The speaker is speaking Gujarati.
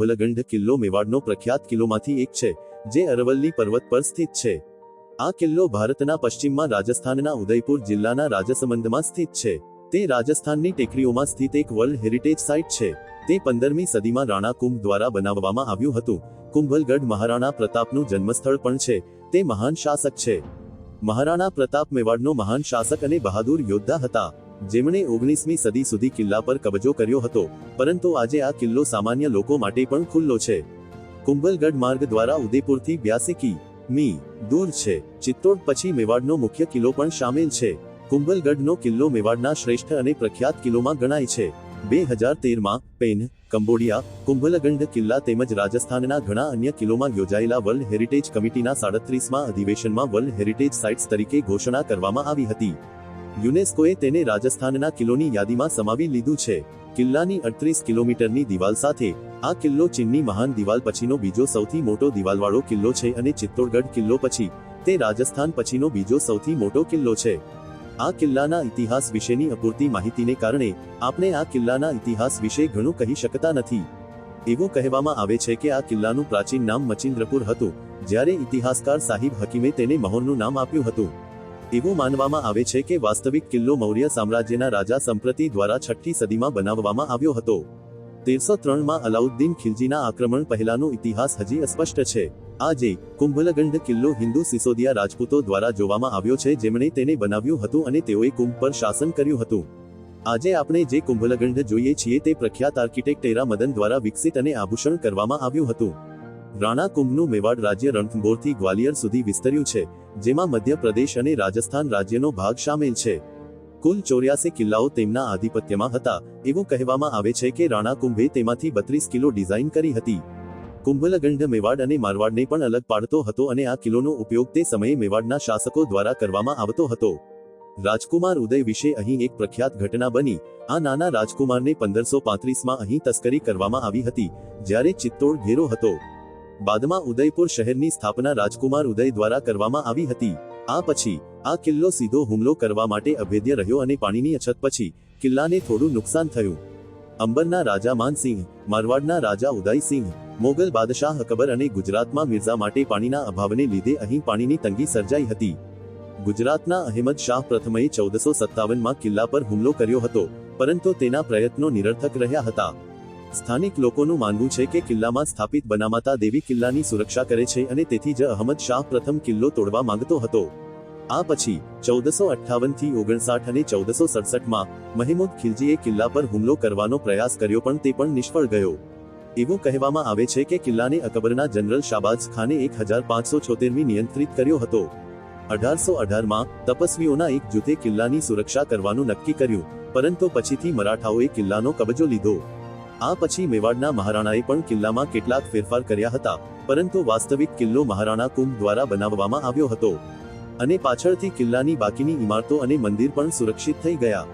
કુંભલગંઢ કિલ્લો મેવાડનો પ્રખ્યાત કિલ્લોમાંથી એક છે, જે અરવલ્લી પર્વત પર સ્થિત છે. આ કિલ્લો ભારતના પશ્ચિમમાં રાજસ્થાનના ઉદયપુર જિલ્લાના રાજસમંદમાં સ્થિત છે. તે રાજસ્થાનની ટેકરીઓમાં સ્થિત એક વર્લ્ડ હેરિટેજ સાઇટ છે. તે પંદરમી સદીમાં રાણા કુંભ દ્વારા બનાવવામાં આવ્યું હતું. કુંભલગઢ મહારાણા પ્રતાપનું જન્મસ્થળ પણ છે. તે મહાન શાસક છે. મહારાણા પ્રતાપ મેવાડનો મહાન શાસક અને બહાદુર યોદ્ધા હતા. જેમણે ઓગણીસમી સદી સુધી કિલ્લા પર કબજો કર્યો હતો, પરંતુ આજે આ કિલ્લો સામાન્ય લોકો માટે પણ ખુલ્લો છે. કુંભલગઢ માર્ગ દ્વારા ઉદયપુરથી બ્યાસી કી મી દૂર છે. ચિત્તોડ પછી મેવાડનો મુખ્ય કિલ્લો પણ સામેલ છે. કુંભલગઢનો કિલ્લો મેવાડના શ્રેષ્ઠ અને પ્રખ્યાત કિલ્લોમાં ગણાય છે. બે હજાર તેરમાં પેન, કંબોડિયા, કુંભલગંઢ કિલ્લા તેમજ રાજસ્થાનના ઘણા અન્ય કિલ્લોમાં યોજાયેલા વર્લ્ડ હેરિટેજ કમિટીના સાડત્રીસમાં અધિવેશનમાં વર્લ્ડ હેરિટેજ સાઇટ્સ તરીકે ઘોષણા કરવામાં આવી હતી. યુનેસ્કોએ તેને રાજસ્થાનના કિલ્લોની યાદીમાં સમાવી લીધું છે. કિલ્લાની અડત્રીસ કિલોમીટરની દિવાલ સાથે, આ કિલ્લો ચીનની મહાન દિવાલ પછીનો બીજો સૌથી મોટો દિવાલવાળો કિલ્લો છે અને ચિત્તોડગઢ કિલ્લો પછી, તે રાજસ્થાન પછીનો બીજો સૌથી મોટો કિલ્લો છે. આ કિલ્લાના ઇતિહાસ વિશેની અપૂરતી માહિતીને કારણે, આપણે આ કિલ્લાના ઇતિહાસ વિશે ઘણું કહી શકતા નથી. એવું કહેવામાં આવે છે કે આ કિલ્લાનું પ્રાચીન નામ મચિન્દ્રપુર હતું, જ્યારે ઇતિહાસકાર સાહિબ હકીમે તેને મહોરનું નામ આપ્યું હતું. એવું માનવામાં આવે છે કે વાસ્તવિક કિલ્લો મૌર્ય સામ્રાજ્યના રાજા સંપ્રતિ દ્વારા છઠ્ઠી સદીમાં બનાવવામાં આવ્યો હતો. તેરસો ત્રણમાં અલાઉદ્દીન ખિલજીના આક્રમણ પહેલાનો ઇતિહાસ હજી અસ્પષ્ટ છે. આજે કુંભલગંઢ કિલ્લો હિન્દુ સિસોદિયા રાજપૂતો દ્વારા જોવામાં આવ્યો છે જેમણે તેને બનાવ્યું હતું અને તેઓએ કુંભ પર શાસન કર્યું હતું. આજે આપણે જે કુંભલગંઢ જોઈએ છીએ તે પ્રખ્યાત આર્કિટેક્ટ ટેરા મદન દ્વારા વિકસિત અને આભૂષણ કરવામાં આવ્યું હતું. રાણા કુંભનું મેવાડ રાજ્ય રણથંભોરથી ગ્વાલિયર સુધી વિસ્તર્યું છે, જેમાં મધ્યપ્રદેશ અને રાજસ્થાન રાજ્યનો ભાગ સામેલ છે. કુલ ચોર્યાસી કિલ્લાઓ તેમના આધિપત્યમાં હતા, એવું કહેવામાં આવે છે કે રાણા કુંભે તેમાંથી બત્રીસ કિલો ડિઝાઇન કરી હતી. કુંભલગંઢ મેવાડ અને મારવાડને પણ અલગ પાડતો હતો અને આ કિલ્લોનો ઉપયોગ તે સમયે મેવાડના શાસકો દ્વારા કરવામાં આવતો હતો. રાજકુમાર ઉદય વિશે અહીં એક પ્રખ્યાત ઘટના બની, આ નાના રાજકુમારને પંદરસો પાંત્રીસમાં અહીં તસ્કરી કરવામાં આવી હતી, જ્યારે ચિત્તોડ ઘેરો હતો. બાદમાં ઉદયપુર શહેરની સ્થાપના રાજકુમાર ઉદય દ્વારા કરવામાં આવી હતી. આ પછી, આ કિલ્લો સીધો હુમલો કરવા માટે અભેદ્ય રહ્યો અને પાણીની અછત પછી, કિલ્લાને થોડું નુકસાન થયું. અંબરના રાજા માનસિંહ, મારવાડના રાજા ઉદયસિંહ, મોગલ બાદશાહ અકબર અને ગુજરાતમાં મિર્ઝા માટે પાણીના અભાવને લીધે અહીં પાણીની તંગી સર્જાઈ હતી. ગુજરાતના અહેમદ શાહ પ્રથમએ ચૌદસો સત્તાવનમાં કિલ્લા પર હુમલો કર્યો હતો, પરંતુ તેના પ્રયત્નો નિરર્થક રહ્યા હતા. સ્થાનિક લોકોનું માનવું છે કે કિલ્લામાં સ્થાપિત બનામાતા દેવી કિલ્લાની સુરક્ષા કરે છે અને તેથી જ અહમદ શાહ પ્રથમ કિલ્લો તોડવા માંગતો હતો. આ પછી, ચૌદસો અઠ્ઠાવનથી ઓગણસાઠ અને ચૌદસો સડસઠમાં, મહેમૂદ ખિલજીએ કિલ્લા પર હુમલો કરવાનો પ્રયાસ કર્યો પણ તે પણ નિષ્ફળ ગયો. એવું કહેવામાં આવે છે કે કિલ્લાને અકબરના જનરલ શાબાઝ ખાને એક હજાર પાંચસો છોતેરમી નિયંત્રિત કર્યો હતો. અઢારસો અઢારમાં, તપસ્વીઓના એક જૂથે કિલ્લાની સુરક્ષા કરવાનું નક્કી કર્યું, પરંતુ પછીથી મરાઠાઓએ કિલ્લાનો કબજો લીધો. આ પછી મેવાડના મહારાણાએ પણ કિલ્લામાં કેટલાક ફેરફાર કર્યા હતા, પરંતુ વાસ્તવિક કિલ્લો મહારાણા કુંભ દ્વારા બનાવવામાં આવ્યો હતો. અને પાછળથી કિલ્લાની બાકીની ઇમારતો અને મંદિર પણ સુરક્ષિત થઈ ગયા.